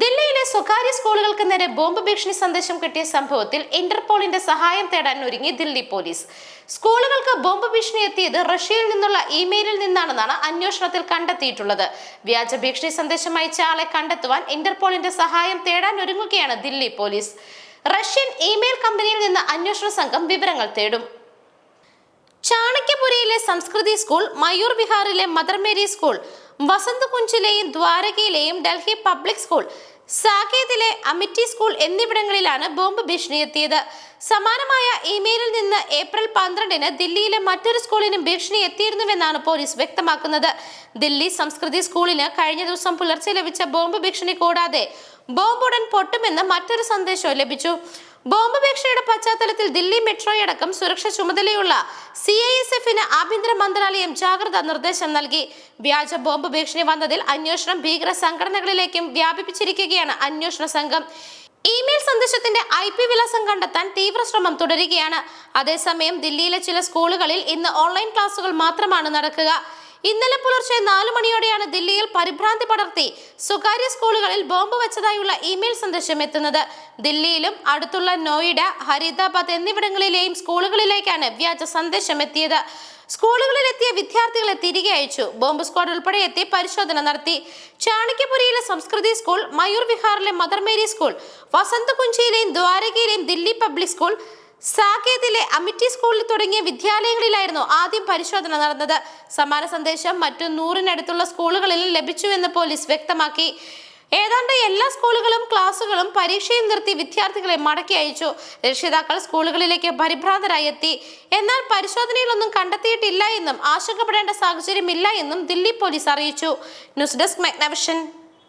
ദില്ലിയിലെ സ്വകാര്യ സ്കൂളുകൾക്ക് നേരെ ബോംബ് ഭീഷണി സന്ദേശം കിട്ടിയ സംഭവത്തിൽ ഇന്റർപോളിന്റെ സഹായം തേടാൻ ഒരുങ്ങി ദില്ലി പോലീസ്. സ്കൂളുകൾക്ക് ബോംബ് ഭീഷണി എത്തിയത് റഷ്യയിൽ നിന്നുള്ള ഇമെയിലിൽ നിന്നാണെന്നാണ് അന്വേഷണത്തിൽ കണ്ടെത്തിയിട്ടുള്ളത്. വ്യാജ ഭീഷണി സന്ദേശം അയച്ച ആളെ കണ്ടെത്തുവാൻ ഇന്റർപോളിന്റെ സഹായം തേടാൻ ഒരുങ്ങുകയാണ് ദില്ലി പോലീസ്. റഷ്യൻ ഇമെയിൽ കമ്പനിയിൽ നിന്ന് അന്വേഷണ സംഘം വിവരങ്ങൾ തേടും. ചാണക്യപുരയിലെ സംസ്കൃതി സ്കൂൾ മയൂർ വിഹാറിലെ മദർ മേരി സ്കൂൾ വസന്തകുഞ്ചിലെയും ദ്വാരകയിലെയും ഡൽഹി പബ്ലിക് സ്കൂൾ സാകേതിലെ അമിറ്റി സ്കൂൾ എന്നിവിടങ്ങളിലാണ് ബോംബ് ഭീഷണി എത്തിയത് സമാനമായ ഇമെയിലിൽ നിന്ന് ഏപ്രിൽ പന്ത്രണ്ടിന് ദില്ലിയിലെ മറ്റൊരു സ്കൂളിനും ഭീഷണി എത്തിയിരുന്നുവെന്നാണ് പോലീസ് വ്യക്തമാക്കുന്നത്. ദില്ലി സംസ്കൃതി സ്കൂളിന് കഴിഞ്ഞ ദിവസം പുലർച്ചെ ലഭിച്ച ബോംബ് ഭീഷണി കൂടാതെ ബോംബ് ഉടൻ പൊട്ടുമെന്ന് മറ്റൊരു സന്ദേശവും ലഭിച്ചു. ബോംബ് ഭീഷണിയുടെ പശ്ചാത്തലത്തിൽ ദില്ലി മെട്രോയടക്കം സുരക്ഷ ചുമതലയുള്ള സി ഐ എസ് എഫിന് ആഭ്യന്തര മന്ത്രാലയം ജാഗ്രതാ നിർദ്ദേശം നൽകി. വ്യാജ ബോംബ് ഭീഷണി വന്നതിൽ അന്വേഷണം ഭീകര സംഘടനകളിലേക്കും വ്യാപിപ്പിച്ചിരിക്കുകയാണ് അന്വേഷണ സംഘം. ഇമെയിൽ സന്ദേശത്തിന്റെ ഐ പി വിലാസം കണ്ടെത്താൻ തീവ്ര ശ്രമം തുടരുകയാണ്. അതേസമയം ദില്ലിയിലെ ചില സ്കൂളുകളിൽ ഇന്ന് ഓൺലൈൻ ക്ലാസുകൾ മാത്രമാണ് നടക്കുക. ഇന്നലെ പുലർച്ചെ നാലു മണിയോടെയാണ് ദില്ലിയിൽ പരിഭ്രാന്തി പടർത്തി സ്വകാര്യ സ്കൂളുകളിൽ ബോംബ് വെച്ചതായുള്ള ഇമെയിൽ സന്ദേശം എത്തുന്നത്. ദില്ലിയിലും അടുത്തുള്ള നോയിഡ ഹരിദാബാദ് എന്നിവിടങ്ങളിലെയും സ്കൂളുകളിലേക്കാണ് വ്യാജ സന്ദേശം എത്തിയത്. സ്കൂളുകളിലെത്തിയ വിദ്യാർത്ഥികളെ തിരികെ അയച്ചു. ബോംബ് സ്ക്വാഡ് ഉൾപ്പെടെ എത്തി പരിശോധന നടത്തി. ചാണക്യപുരിയിലെ സംസ്കൃതി സ്കൂൾ മയൂർ വിഹാറിലെ മദർ മേരി സ്കൂൾ വസന്തകുഞ്ചിയിലെയും ദ്വാരകയിലെയും ദില്ലി പബ്ലിക് സ്കൂൾ സാകേതിലെ അമിറ്റി സ്കൂളിൽ തുടങ്ങിയ വിദ്യാലയങ്ങളിലായിരുന്നു ആദ്യം പരിശോധന നടന്നത്. സമാന സന്ദേശം മറ്റു നൂറിനടുത്തുള്ള സ്കൂളുകളിൽ ലഭിച്ചുവെന്ന് പോലീസ് വ്യക്തമാക്കി. ഏതാണ്ട് എല്ലാ സ്കൂളുകളും ക്ലാസുകളും പരീക്ഷയും നിർത്തി വിദ്യാർത്ഥികളെ മടക്കി അയച്ചു. രക്ഷിതാക്കൾ സ്കൂളുകളിലേക്ക് പരിഭ്രാന്തരായി എത്തി. എന്നാൽ പരിശോധനയിലൊന്നും കണ്ടെത്തിയിട്ടില്ല എന്നും ആശങ്കപ്പെടേണ്ട സാഹചര്യമില്ല എന്നും ദില്ലി പോലീസ് അറിയിച്ചു. News desk മെഗ്നവിഷൻ.